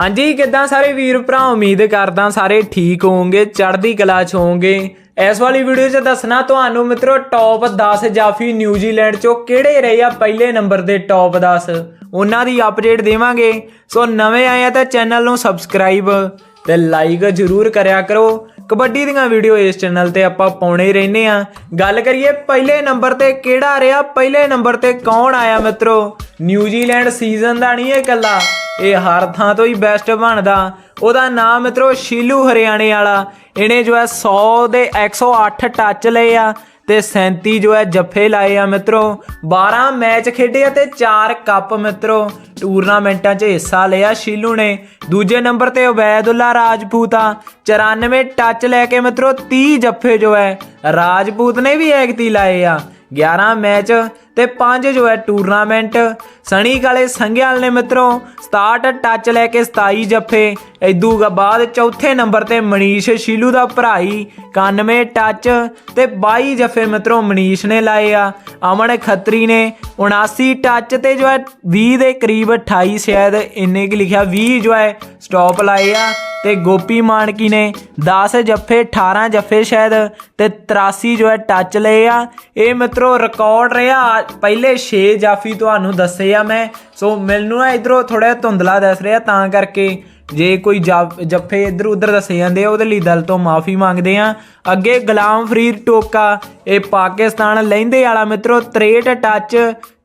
ਹਾਂਜੀ, ਕਿੱਦਾਂ ਸਾਰੇ ਵੀਰ ਭਰਾ? ਉਮੀਦ ਕਰਦਾ ਸਾਰੇ ਠੀਕ ਹੋਵੋਗੇ, ਚੜ੍ਹਦੀ ਕਲਾ ਚ ਹੋਵੋਗੇ। ਇਸ ਵਾਲੀ ਵੀਡੀਓ 'ਚ ਦੱਸਣਾ ਤੁਹਾਨੂੰ ਮਿੱਤਰੋ ਟੌਪ 10 ਜਾਫੀ ਨਿਊਜ਼ੀਲੈਂਡ 'ਚੋਂ ਕਿਹੜੇ ਰਹੇ ਆ ਪਹਿਲੇ ਨੰਬਰ ਦੇ ਟੌਪ 10 ਉਹਨਾਂ ਦੀ ਅਪਡੇਟ ਦੇਵਾਂਗੇ। ਸੋ ਨਵੇਂ ਆਏ ਆ ਤਾਂ ਚੈਨਲ ਨੂੰ ਸਬਸਕ੍ਰਾਈਬ ਤੇ ਲਾਈਕ ਜਰੂਰ ਕਰਿਆ ਕਰੋ। ਕਬੱਡੀ ਦੀਆਂ ਵੀਡੀਓ ਇਸ ਚੈਨਲ ਤੇ ਆਪਾਂ ਪਾਉਣੇ ਹੀ ਰਹਿੰਦੇ ਆ। ਗੱਲ ਕਰੀਏ ਪਹਿਲੇ ਨੰਬਰ ਤੇ ਕਿਹੜਾ ਰਿਹਾ, ਪਹਿਲੇ ਨੰਬਰ ਤੇ ਕੌਣ ਆਇਆ ਮਿੱਤਰੋ? ਨਿਊਜ਼ੀਲੈਂਡ ਸੀਜ਼ਨ ਦਾ ਨਹੀਂ ਇਹ ਇਕੱਲਾ। ਇਹ ਹਰ ਥਾਂ ਤੋਂ ਹੀ ਬੈਸਟ ਬਣਦਾ। ਉਹਦਾ ਨਾਮ ਮਿੱਤਰੋ ਸ਼ੀਲੂ ਹਰਿਆਣੇ ਵਾਲਾ। ਇਹਨੇ ਜੋ ਹੈ 100 ਦੇ 108 ਟੱਚ ਲਏ ਆ ਤੇ 37 ਜੋ ਹੈ ਜੱਫੇ ਲਾਏ ਆ ਮਿੱਤਰੋ। 12 ਮੈਚ ਖੇਡੇ ਆ ਤੇ 4 ਕੱਪ ਮਿੱਤਰੋ। ਟੂਰਨਾਮੈਂਟਾਂ 'ਚ ਹਿੱਸਾ ਲਿਆ ਸ਼ੀਲੂ ਨੇ। ਦੂਜੇ ਨੰਬਰ ਤੇ ਉਬੈਦੁੱਲਾ ਰਾਜਪੂਤ ਆ। 94 ਟੱਚ ਲੈ ਕੇ ਮਿੱਤਰੋ 30 ਜੱਫੇ ਜੋ ਹੈ ਰਾਜਪੂਤ ਨੇ ਵੀ ਐਗਤੀ ਲਾਏ ਆ। 11 ਮੈਚ ਤੇ 5 ਜੋ ਹੈ ਟੂਰਨਾਮੈਂਟ ਸਣੀ ਕਾਲੇ ਸੰਘਿਆਲ ਨੇ ਮਿੱਤਰੋ 67 ਟੱਚ ਲੈ ਕੇ 27 ਜੱਫੇ। ਇਦੂ ਬਾਅਦ ਚੌਥੇ ਨੰਬਰ ਤੇ ਮਨੀਸ਼ ਸ਼ੀਲੂ ਦਾ ਭਰਾਈ 91 ਟੱਚ ਤੇ 22 ਜੱਫੇ ਮਿੱਤਰੋ ਮਨੀਸ਼ ਨੇ ਲਾਏ ਆ। ਅਮਨ ਖੱਤਰੀ ਨੇ 79 ਟੱਚ ਤੇ ਜੋ ਹੈ 20 ਦੇ ਕਰੀਬ 28 ਸ਼ਾਇਦ ਇੰਨੇ ਕੀ ਲਿਖਿਆ 20 ਜੋ ਹੈ ਸਟਾਪ ਲਾਏ ਆ। ਤੇ ਗੋਪੀ ਮਾਨਕੀ ਨੇ 10 ਜੱਫੇ 18 ਜੱਫੇ ਸ਼ਾਇਦ, ਤੇ 83 ਜੋ ਹੈ ਟੱਚ ਲਏ ਆ। ਇਹ ਮਿੱਤਰੋ ਰਿਕਾਰਡ ਰਿਹਾ। ਪਹਿਲੇ 6 ਜਾਫੀ ਤੁਹਾਨੂੰ ਦੱਸੇ ਆ ਮੈਂ। ਸੋ ਮੈਨੂੰ ਨਾ ਇਧਰੋਂ ਥੋੜਾ ਧੁੰਦਲਾ ਦੱਸ ਰਿਹਾ, ਤਾਂ ਕਰਕੇ ਜੇ ਕੋਈ ਜਾ- ਜੱਫੇ ਇੱਧਰ ਉੱਧਰ ਦੱਸੇ ਜਾਂਦੇ ਆ, ਉਹਦੇ ਲਈ ਦਲ ਤੋਂ ਮਾਫੀ ਮੰਗਦੇ ਆ। ਅੱਗੇ ਗੁਲਾਮ ਫਰੀਦ ਟੋਕਾ, ਇਹ ਪਾਕਿਸਤਾਨ ਲਹਿੰਦੇ ਵਾਲਾ ਮਿੱਤਰੋ 63 ਟੱਚ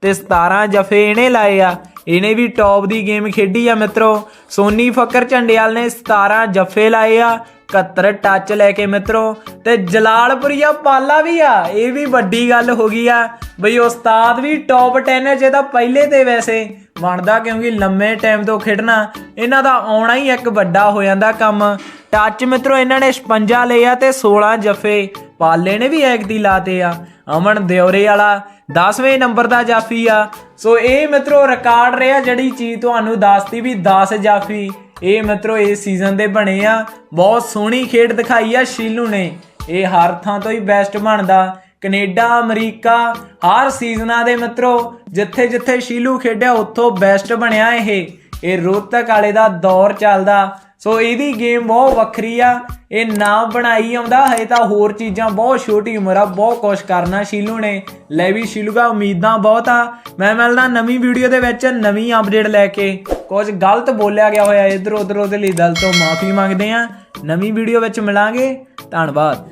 ਤੇ 17 ਜਫੇ ਇਹਨੇ ਲਾਏ ਆ। ਇਹਨੇ ਵੀ ਟੌਪ ਦੀ ਗੇਮ ਖੇਡੀ ਆ ਮਿੱਤਰੋ। ਸੋਨੀ ਫਕਰ ਝੰਡਿਆਲ ਨੇ 17 ਜੱਫੇ ਲਾਏ ਆ। 71 ਟੱਚ ਲੈ ਕੇ ਮਿੱਤਰੋ। ਤੇ ਜਲਾਲਪੁਰੀਆ ਪਾਲਾ ਵੀ ਆ। ਇਹ ਵੀ ਵੱਡੀ ਗੱਲ ਹੋ ਗਈ ਆ। ਬਈ ਉਸਤਾਦ ਵੀ ਟੌਪ 10 ਚ ਤਾਂ ਪਹਿਲੇ ਤੇ ਵੈਸੇ। ਬਣਦਾ ਕਿਉਂਕਿ ਲੰਮੇ ਟਾਈਮ ਤੋਂ ਖੇਡਣਾ। ਇਹਨਾਂ ਦਾ ਆਉਣਾ ਹੀ ਇੱਕ ਵੱਡਾ ਹੋ ਜਾਂਦਾ ਕੰਮ। ਟੱਚ ਮਿੱਤਰੋ, ਇਹਨਾਂ ਨੇ 56 ਲਏ ਆ ਤੇ 16 ਜੱਫੇ। ਪਾਲੇ ਨੇ ਵੀ ਐਕ ਦੀ ਲਾਤੇ ਆ। ਅਮਨ ਦਿਉਰੇ ਵਾਲਾ 10ਵੇਂ ਨੰਬਰ ਦਾ ਜਾਫੀ ਆ। ਸੋ ਇਹ ਮਿੱਤਰੋ ਰਿਕਾਰਡ ਰਿਹਾ ਜਿਹੜੀ ਚੀਜ਼ ਤੁਹਾਨੂੰ ਦੱਸਤੀ ਵੀ 10 ਜਾਫੀ। ਇਹ ਮਿੱਤਰੋ ਇਸ ਸੀਜ਼ਨ ਦੇ ਬਣੇ ਆ। ਬਹੁਤ ਸੋਹਣੀ ਖੇਡ ਦਿਖਾਈ ਆ ਸ਼ੀਲੂ ਨੇ। ਇਹ ਹਰ ਥਾਂ ਤੋਂ ਹੀ ਬੈਸਟ ਬਣਦਾ। ਕੈਨੇਡਾ, ਅਮਰੀਕਾ, ਹਰ ਸੀਜ਼ਨਾਂ ਦੇ ਮਿੱਤਰੋ ਜਿੱਥੇ ਜਿੱਥੇ ਸ਼ੀਲੂ ਖੇਡਿਆ, ਉੱਥੋਂ ਬੈਸਟ ਬਣਿਆ ਇਹ। ਇਹ ਰੋਹਤਕ ਵਾਲੇ ਦਾ ਦੌਰ ਚੱਲਦਾ। ਸੋ ਇਹਦੀ ਗੇਮ ਬਹੁਤ ਵੱਖਰੀ ਆ। ਇਹ ਨਾ ਬਣਾਈ ਆਉਂਦਾ ਹੈ ਤਾਂ ਹੋਰ ਚੀਜ਼ਾਂ ਬਹੁਤ ਛੋਟੀ ਉਮਰ ਆ, ਬਹੁਤ ਕੁਝ ਕਰਨਾ ਸ਼ੀਲੂ ਨੇ। ਲੈ ਵੀ ਸ਼ੀਲੂ ਦਾ ਉਮੀਦਾਂ ਬਹੁਤ ਆ। ਮੈਂ ਮਿਲਦਾ ਨਵੀਂ ਵੀਡੀਓ ਦੇ ਵਿੱਚ ਨਵੀਂ ਅਪਡੇਟ ਲੈ ਕੇ। ਕੁਝ ਗਲਤ ਬੋਲਿਆ ਗਿਆ ਹੋਇਆ ਇਧਰ ਉਧਰ ਉਹਦੇ ਲਈ ਦਿਲ ਤੋਂ ਮਾਫੀ ਮੰਗਦੇ ਆ। ਨਵੀਂ ਵੀਡੀਓ ਵਿੱਚ ਮਿਲਾਂਗੇ। ਧੰਨਵਾਦ।